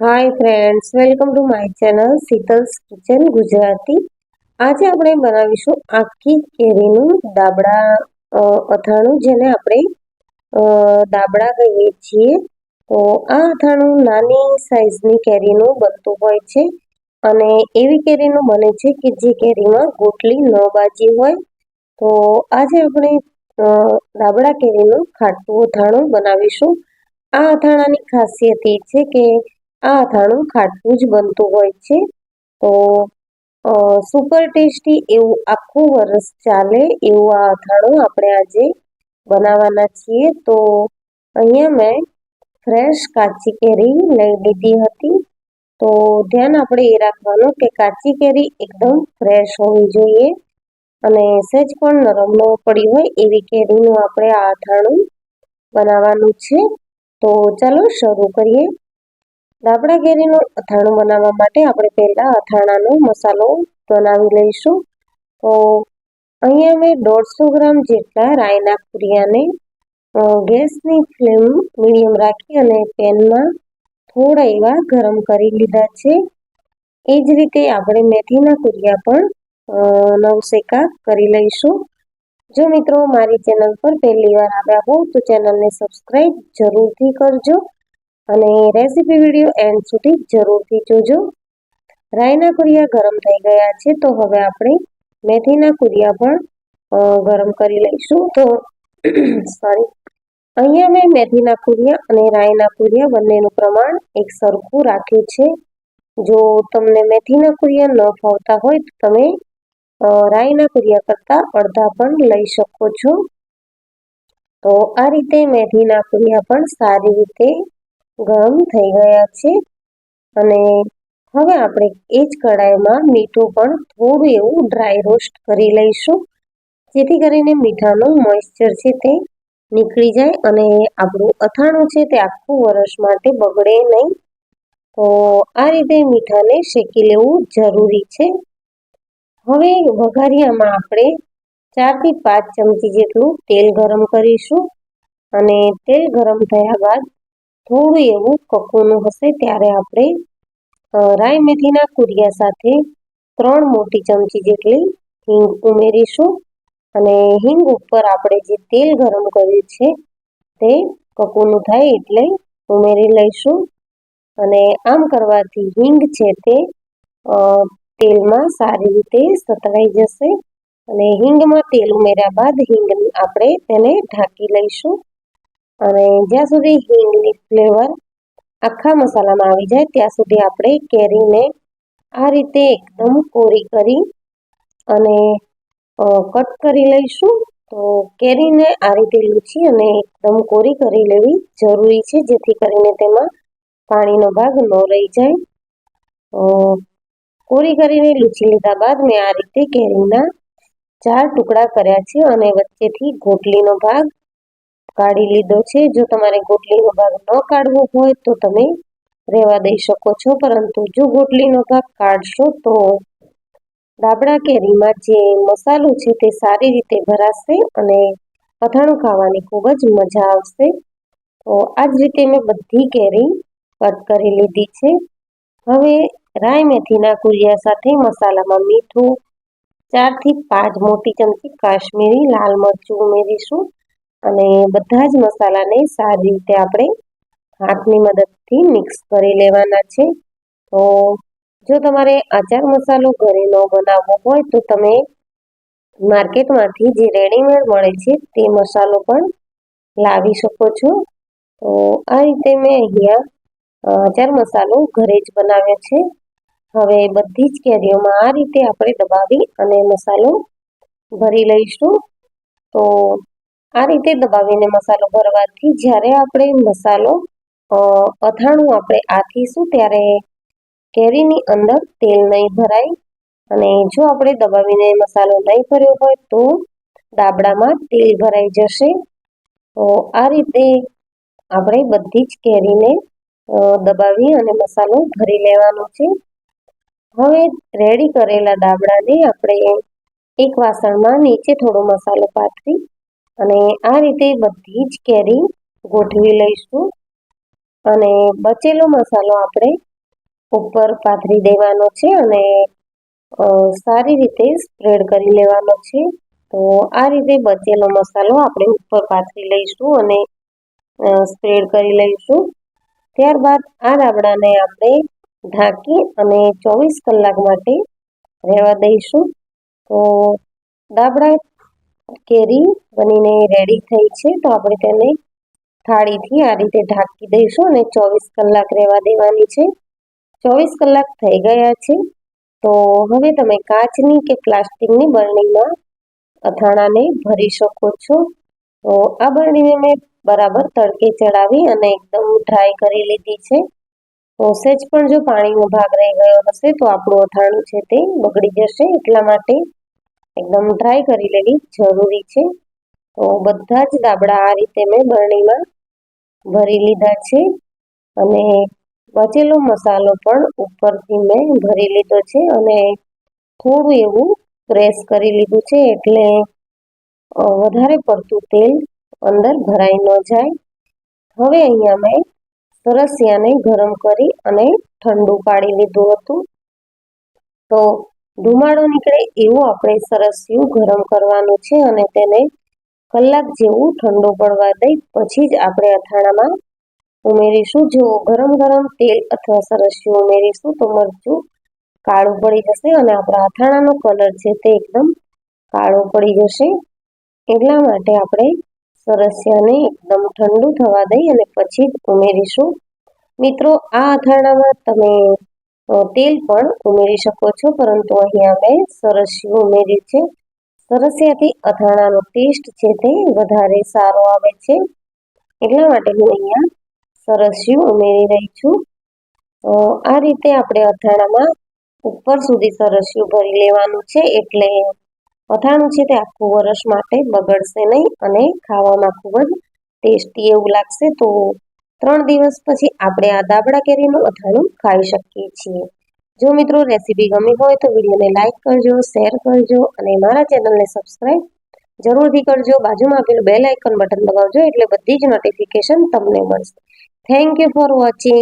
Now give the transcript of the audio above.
Hi friends welcome to my channel Sheetal's kitchen Gujarati આજે આપણે બનાવીશું આખી કેરીનું દાબડા અથાણું, જેને આપણે દાબડા કહીએ છીએ. તો આ અથાણું નાની સાઈઝની કેરીનું બનતું હોય છે અને એવી કેરીનું બને છે કે જે કેરીમાં ગોટલી ન બાજી હોય. તો આજે આપણે દાબડા કેરીનું ખાટું અથાણું બનાવીશું. આ અથાણાની ખાસિયત એ છે કે આ અથાણું ખાટું જ બનતું હોય છે. તો સુપર ટેસ્ટી એવું આખું વરસ ચાલે એવું આ અથાણું આપણે આજે બનાવવાના છીએ. તો, અહીંયા મેં ફ્રેશ કાચી કેરી લઈ લીધી હતી. તો, ધ્યાન આપણે એ રાખવાનું કે કાચી કેરી એકદમ ફ્રેશ હોવી જોઈએ અને સહેજ પણ નરમ ન પડી હોય એવી કેરીનું આપણે આ અથાણું બનાવવાનું છે. તો, ચાલો શરૂ કરીએ. દાબડા કેરીનું અથાણું બનાવવા માટે આપણે પહેલાં અથાણાનો મસાલો બનાવી લઈશું. તો અહીંયા મેં દોઢસો ગ્રામ જેટલા રાયના કુરિયાને ગેસની ફ્લેમ મીડિયમ રાખી અને પેનમાં થોડા એવા ગરમ કરી લીધા છે. એ જ રીતે આપણે મેથીના કુરિયા પણ નવસેકા કરી લઈશું. જો મિત્રો મારી ચેનલ પર પહેલી વાર આવ્યા હોવ તો ચેનલને સબસ્ક્રાઈબ જરૂરથી કરજો. અને રેસીપી વીડિયો એન્ડ સુધી જરૂરથી જોજો. રાઈના કુરિયા ગરમ થઈ ગયા છે, તો હવે આપણે મેથીના કુરિયા પણ ગરમ કરી લઈશું. તો સોરી અહીંયા મેં મેથીના કુરિયા અને રાઈના કુરિયા બંનેનું પ્રમાણ એક સરખું રાખ્યું છે. જો તમને મેથીના કુરિયા ન ફાવતા હોય, તો તમે રાઈના કુરિયા કરતાં અડધા પણ લઈ શકો છો. તો આ રીતે મેથીના કુરિયા પણ સારી રીતે ગરમ થઈ ગયા છે. અને હવે આપણે એ જ કડાઈમાં મીઠું પણ થોડું એવું ડ્રાય રોસ્ટ કરી લઈશું. જેથી કરીને મીઠાનું મોઇશ્ચર છે તે નીકળી જાય અને આપણું અથાણું છે તે આખું વરસ માટે બગડે નહીં. તો આ રીતે મીઠાને શેકી લેવું જરૂરી છે. હવે વઘારિયામાં આપણે ચારથી પાંચ ચમચી જેટલું તેલ ગરમ કરીશું. અને તેલ ગરમ થયા બાદ થોડું એવું કકોનું હશે ત્યારે આપણે રાઈ મેથીના કુરિયા સાથે ત્રણ મોટી ચમચી જેટલી હિંગ ઉમેરીશું અને હિંગ ઉપર આપણે જે તેલ ગરમ કર્યું છે તે કકુનું થાય એટલે ઉમેરી લઈશું અને આમ કરવાથી હિંગ છે તે તેલમાં સારી રીતે સતળાઈ જશે અને હિંગમાં તેલ ઉમેર્યા બાદ હિંગ આપણે તેને ઢાંકી લઈશું. અને જ્યાં સુધી હિંગની ફ્લેવર આખા મસાલામાં આવી જાય, ત્યાં સુધી આપણે કેરીને આ રીતે એકદમ કોરી કરી અને કટ કરી લઈશું. તો કેરીને આ રીતે લૂછી અને એકદમ કોરી કરી લેવી જરૂરી છે, જેથી કરીને તેમાં પાણીનો ભાગ ન રહી જાય. કોરી કરીને લૂછી લીધા બાદ મેં આ રીતે કેરીના ચાર ટુકડા કર્યા છે અને વચ્ચેથી ગોટલીનો ભાગ કાઢી લીધો છે. જો તમારે ગોટલીનો ભાગ ન કાઢવો હોય તો તમે રહેવા દઈ શકો છો. પરંતુ જો ગોટલીનો ભાગ કાઢશો તો દાબડા કેરીમાં જે મસાલો છે તે સારી રીતે ભરાશે અને અથાણું ખાવાની ખૂબ જ મજા આવશે. તો આ જ રીતે મેં બધી કેરી કટ કરી લીધી છે. હવે રાય મેથીના કુરિયા સાથે મસાલામાં મીઠું, ચારથી પાંચ મોટી ચમચી કાશ્મીરી, લાલ મરચું ઉમેરીશું. અને બધા જ મસાલાને સારી રીતે આપણે હાથની મદદથી મિક્સ કરી લેવાના છે. તો જો તમારે આચાર મસાલો ઘરે ન બનાવવો હોય તો તમે માર્કેટમાંથી જે રેડીમેડ મળે છે તે મસાલો પણ લાવી શકો છો. તો આ રીતે મેં અહીંયા આચાર મસાલો ઘરે જ બનાવ્યો છે. હવે બધી જ કેરીઓમાં આ રીતે આપણે દબાવી અને મસાલો ભરી લઈશું. તો આ રીતે દબાવીને મસાલો ભરવાથી જ્યારે આપણે મસાલો અથાણું આપણે આથીશું ત્યારે કેરીની અંદર તેલ નહીં ભરાય અને જો આપણે દબાવીને મસાલો નહીં ભર્યો હોય તો દાબડામાં તેલ ભરાઈ જશે. તો આ રીતે આપણે બધી જ કેરીને દબાવી અને મસાલો ભરી લેવાનો છે. હવે રેડી કરેલા દાબડાને આપણે એક વાસણમાં નીચે થોડો મસાલો પાથરી અને આ રીતે બધી જ કેરી ગોઠવી લઈશું. અને બચેલો મસાલો આપણે ઉપર પાથરી દેવાનો છે અને સારી રીતે સ્પ્રેડ કરી લેવાનો છે. તો આ રીતે બચેલો મસાલો આપણે ઉપર પાથરી લઈશું અને સ્પ્રેડ કરી લઈશું. ત્યારબાદ આ રાબડાને આપણે ઢાંકી અને ચોવીસ કલાક માટે રહેવા દઈશું. તો દાબડા કેરી બનીને રેડી થઈ છે. તો આપણે તેને થાળીથી આ રીતે ઢાંકી દઈશું અને ચોવીસ કલાક રહેવા દેવાની છે. ચોવીસ કલાક થઈ ગયા છે. તો હવે તમે કાચની કે પ્લાસ્ટિકની બરણીમાં અથાણાને ભરી શકો છો. તો આ બરણીને મેં બરાબર તડકે ચડાવી અને એકદમ ડ્રાય કરી લીધી છે. તો સેજ પણ જો પાણીનો ભાગ રહી ગયો હશે તો આપણું અથાણું છે તે બગડી જશે એટલા માટે એકદમ ડ્રાય કરી લેવી, જરૂરી છે. તો બધા જ દાબડા આ રીતે મેં બરણીમાં ભરી લીધા છે. અને બચેલો મસાલો પણ ઉપરથી મેં ભરી લીધો છે અને થોડું એવું પ્રેસ કરી લીધું છે એટલે વધારે પડતું તેલ અંદર ભરાઈ ન જાય. હવે અહીંયા મેં સરસિયાને ગરમ કરી અને ઠંડુ પાડી લીધું હતું. તો ધુમાડો નીકળે એવું આપણે સરસિયું ગરમ કરવાનું છે અને તેને કલાક જેવું ઠંડુ પડવા દઈ પછી જ આપણે અથાણામાં ઉમેરીશું. જો ગરમ ગરમ તેલ અથવા સરસ્યું ઉમેરીશું તો મરચું કાળું પડી જશે અને આપણા અથાણાનો કલર છે તે એકદમ કાળો પડી જશે. એટલા માટે આપણે સરસિયાને એકદમ ઠંડુ થવા દઈ અને પછી જ ઉમેરીશું. મિત્રો, આ અથાણામાં તમે તેલ પણ ઉમેરી શકો છો, પરંતુ અહીંયા મેં સરસિયું ઉમેર્યું છે. સરસિયાથી અથાણાનો ટેસ્ટ છે તે વધારે સારો આવે છે. એટલા માટે હું અહીંયા સરસિયું ઉમેરી રહી છું. આ રીતે આપણે અથાણામાં ઉપર સુધી સરસિયું ભરી લેવાનું છે, એટલે અથાણું છે તે આખું વર્ષ માટે બગડશે નહીં અને ખાવામાં ખૂબ જ ટેસ્ટી એવું લાગશે, તો ત્રણ દિવસ પછી આપણે આ દાબડા કેરીનું અથાણું ખાઈ શકીએ છીએ. જો મિત્રો રેસીપી ગમી હોય તો વિડીયોને લાઇક કરજો, શેર કરજો અને મારા ચેનલને સબસ્ક્રાઈબ જરૂરથી કરજો. બાજુમાં આપેલું બેલ આઇકન બટન દબાવજો એટલે બધી જ નોટિફિકેશન તમને મળશે. Thank you for watching